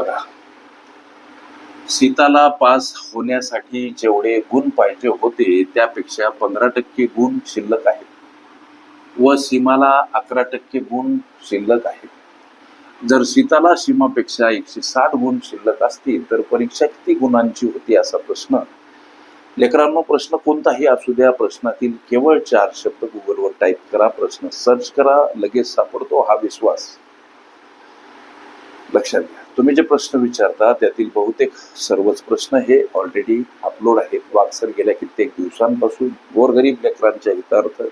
बघा. सीताला पास होण्यासाठी जेवढे गुण पाहिजे होते त्यापेक्षा पंधरा टक्के गुण शिल्लक आहेत. व सीमाला अकरा टक्के गुण शिल्लक आहेत. जर सीताला सीमापेक्षा एकशे साठ गुण शिल्लक असतील तर परीक्षा किती गुणांची होती असा प्रश्न? लेकरांनो प्रश्न कोणताही असू द्या. प्रश्नातील केवळ चार शब्द गुगलवर टाईप करा. प्रश्न सर्च करा. लगेच सापडतो हा विश्वास. लक्षात घ्या. तुम्ही जे प्रश्न विचारता त्यातील बहुतेक सर्वच प्रश्न हे ऑलरेडी अपलोड आहेत. वागसर गेल्या कित्येक दिवसांपासून. गोरगरीब लेकरांच्या हितार्थ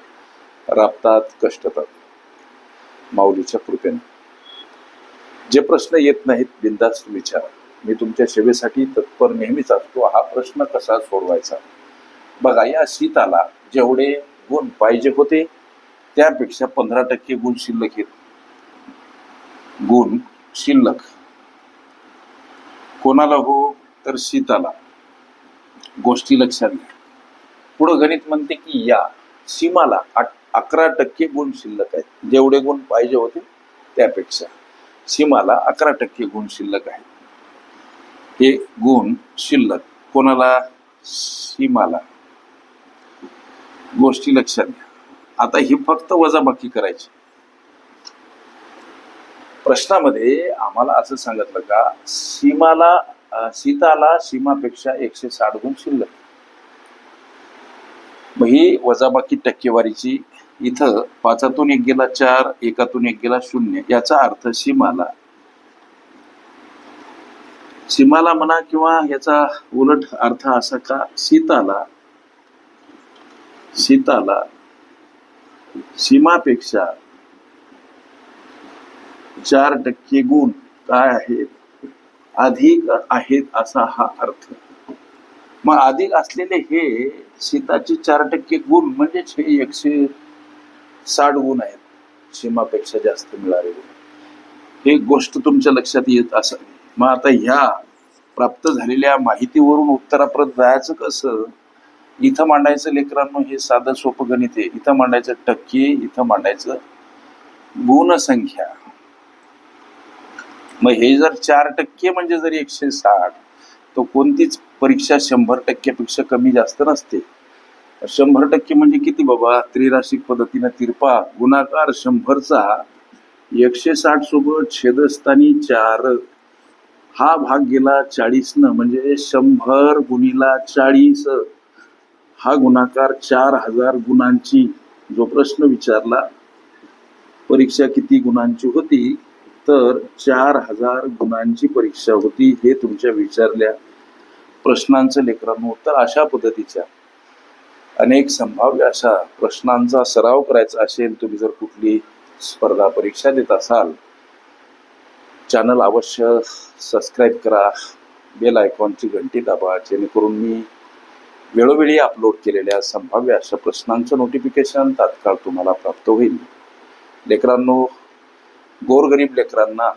राबतात कष्टतात. माऊलीच्या कृपेने. जे प्रश्न येत नाहीत बिंदास्त विचारा. मी तुमच्या सेवेसाठी तत्पर नेहमीच असतो. हा प्रश्न कसा सोडवायचा? बघा या सीताला जेवढे गुण पाहिजे होते त्यापेक्षा पंधरा टक्के गुण शिल्लक आहेत. गुण शिल्लक. कोणाला हो तर सीताला. गोष्टी लक्षात घ्या. पुढं गणित म्हणते की या सीमाला अकरा टक्के गुण शिल्लक आहेत. जेवढे गुण पाहिजे होते त्यापेक्षा. सीमाला अकरा टक्के गुण शिल्लक आहेत. हे गुण शिल्लक कोणाला? सीमाला. गोष्टी लक्षात घ्या. आता ही फक्त वजाबाकी करायची. प्रश्नामध्ये आम्हाला असं सांगितलं का सीमाला सीताला सीमापेक्षा एकशे साठ गुण शिल्लक. मग ही वजाबाकी टक्केवारीची इथं पाचातून एक गेला चार एकातून एक गेला शून्य याचा अर्थ सीमाला. सीमाला म्हणा किंवा याचा उलट अर्थ असा का सीताला सीताला सीमापेक्षा चार टक्के गुण काय आहेत? अधिक आहेत असा हा अर्थ. मग अधिक असलेले हे सीताचे चार टक्के गुण म्हणजेच हे एकशे साठ गुण आहेत सीमापेक्षा जास्त मिळालेले. हे गोष्ट तुमच्या लक्षात येत असावी मग आता ह्या प्राप्त झालेल्या माहितीवरून उत्तरापर्यंत जायचं कसं? इथं मांडायचं लेकरांनो हे साधं सोपं गणित आहे. इथं मांडायचं टक्के इथं मांडायचं गुणसंख्या. मग हे जर चार टक्के म्हणजे जर एकशे साठ तर कोणतीच परीक्षा शंभर टक्क्यापेक्षा कमी जास्त नसते. शंभर टक्के म्हणजे किती बाबा? त्रिराशिक पद्धतीनं तिरपा गुणाकार शंभरचा एकशे साठ सोबत छेदस्थानी चार. हा भाग गेला चाळीसनं म्हणजे शंभर गुणीला चाळीस. हा गुणाकार चार हजार गुणांची जो प्रश्न विचारला परीक्षा किती गुणांची होती? तर चार हजार गुणांची परीक्षा होती हे तुमच्या विचारल्या प्रश्नांचं लेकरांनो उत्तर अशा पद्धतीच्या. अनेक संभाव्य अशा प्रश्नांचा सराव करायचा असेल तुम्ही जर कुठली स्पर्धा परीक्षा देत असाल चॅनल अवश्य सबस्क्राईब करा बेल आयकॉनची घंटी दाबा जेणेकरून मी वेळोवेळी अपलोड केलेल्या संभाव्य अशा प्रश्नांचं नोटिफिकेशन तात्काळ तुम्हाला प्राप्त होईल. लेकरांनो गोरगरीब लेकरांना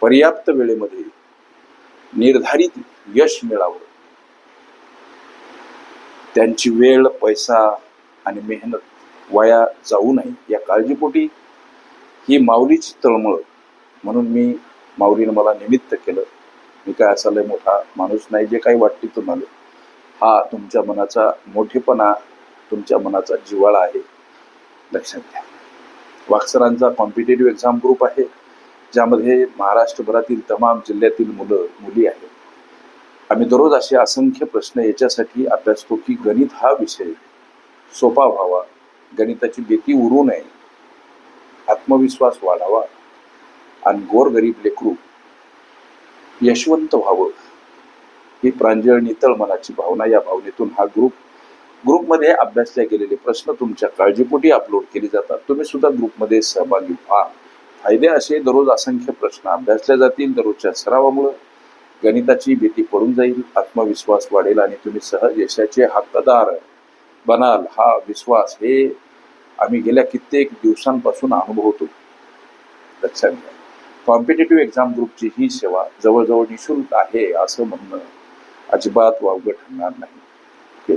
पर्याप्त वेळेमध्ये निर्धारित यश मिळावं. त्यांची वेळ पैसा आणि मेहनत वाया जाऊ नये. या काळजीपोटी ही माऊलीची तळमळ. म्हणून मी माऊलीनं मला निमित्त केलं. मी काय असा लय मोठा माणूस नाही जे काही वाटते तुम्हाला. हा तुमच्या मनाचा मोठेपणा तुमच्या मनाचा जिव्हाळा आहे. लक्षात घ्या. वाक्सरांचा कॉम्पिटेटिव्ह एक्झाम ग्रुप आहे ज्यामध्ये महाराष्ट्रभरातील तमाम जिल्ह्यातील मुलं मुली आहेत. आम्ही दररोज असे असंख्य प्रश्न याच्यासाठी अभ्यासतो की गणित हा विषय सोपा व्हावा गणिताची भीती उरू नये आत्मविश्वास वाढावा आणि गोरगरीब लेकरू यशवंत व्हावं ही प्रांजळ नितळ मनाची भावना या भावनेतून हा ग्रुप ग्रुपमध्ये अभ्यासल्या गेलेले प्रश्न तुमच्या काळजीपोटी अपलोड केले जातात. तुम्ही सुद्धा ग्रुपमध्ये सहभागी व्हा. फायदे असे दररोज असंख्य प्रश्न अभ्यासले जातील. दररोजच्या सरावामुळं गणिताची भीती पडून जाईल. आत्मविश्वास वाढेल आणि तुम्ही सहज यशाचे हक्कदार बनाल. हा विश्वास हे आम्ही गेल्या कित्येक दिवसांपासून अनुभवतो. लक्षात घ्या. कॉम्पिटेटिव्ह एक्झाम ग्रुपची ही सेवा जवळजवळ निशुल्क आहे असं म्हणणं अजिबात वावगं ठरणार नाही.